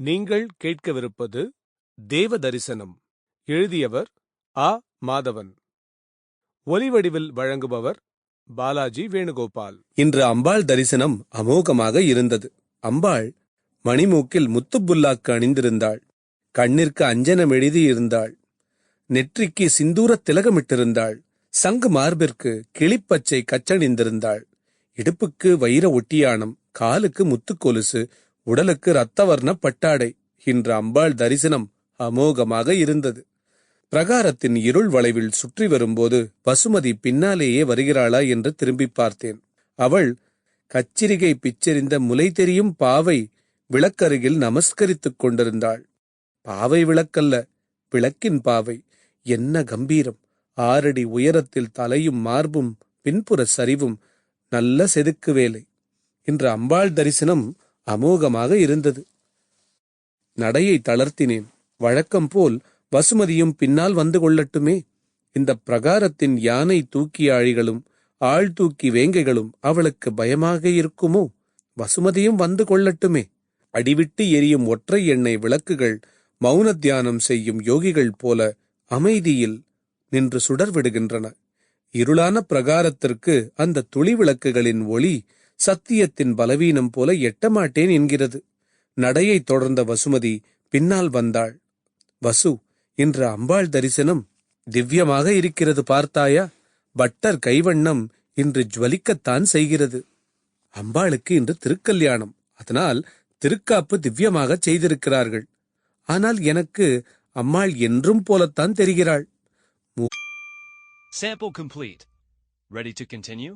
நீங்கள் கேட்கவிருப்பது தேவ தரிசனம் எழுதியவர் ஆ. மாதவன். ஒலிவடிவில் வழங்குபவர் பாலாஜி வேணுகோபால். இன்று அம்பாள் தரிசனம் அமோகமாக இருந்தது. அம்பாள் மணிமூக்கில் முத்துப்புல்லாக்கு அணிந்திருந்தாள். கண்ணிற்கு அஞ்சனம் எழுதியிருந்தாள். நெற்றிக்கு சிந்தூர திலகமிட்டிருந்தாள். சங்கு மார்பிற்கு கிளிப்பச்சை கச்சணிந்திருந்தாள். இடுப்புக்கு வைர ஒட்டியானம் காலுக்கு முத்துக்கொலுசு உடலுக்கு இரத்தவர்ண பட்டாடை. என்ற அம்பாள் தரிசனம் அமோகமாக இருந்தது. பிரகாரத்தின் இருள் வளைவில் சுற்றி வரும்போது பசுமதி பின்னாலேயே வருகிறாளா என்று திரும்பி பார்த்தேன். அவள் கச்சிரிகை பிச்செறிந்த முலை தெரியும் பாவை விளக்கருகில் நமஸ்கரித்துக் கொண்டிருந்தாள். பாவை விளக்கல்ல விளக்கின் பாவை. என்ன கம்பீரம்! ஆறடி உயரத்தில் தலையும் மார்பும் பின்புற சரிவும் நல்ல செதுக்கு வேலை. இன்று அம்பாள் தரிசனம் அமோகமாக இருந்தது. நடையை தளர்த்தினேன். வழக்கம் போல் வசுமதியும் பின்னால் வந்து கொள்ளட்டுமே. இந்த பிரகாரத்தின் யானை தூக்கி ஆழிகளும் ஆள் தூக்கி வேங்கைகளும் அவளுக்கு பயமாக இருக்குமோ? வசுமதியும் வந்து கொள்ளட்டுமே. அடிவிட்டு எரியும் ஒற்றை எண்ணெய் விளக்குகள் மௌன தியானம் செய்யும் யோகிகள் போல அமைதியில் நின்று சுடர்விடுகின்றன. இருளான பிரகாரத்திற்கு அந்த துளி விளக்குகளின் ஒளி சத்தியத்தின் பலவீனம் போல எட்டமாட்டேன் என்கிறது. நடையை தொடர்ந்த வசுமதி பின்னால் வந்தாள். வசு இன்று அம்பாள் தரிசனம் திவ்யமாக இருக்கிறது பார்த்தாயா? பட்டர் கைவண்ணம் இன்று ஜுவலிக்கத்தான் செய்கிறது. அம்பாளுக்கு இன்று திருக்கல்யாணம். அதனால் திருக்காப்பு திவ்யமாகச் செய்திருக்கிறார்கள். ஆனால் எனக்கு அம்மாள் என்றும் போலத்தான் தெரிகிறாள். Sample complete. Ready to continue?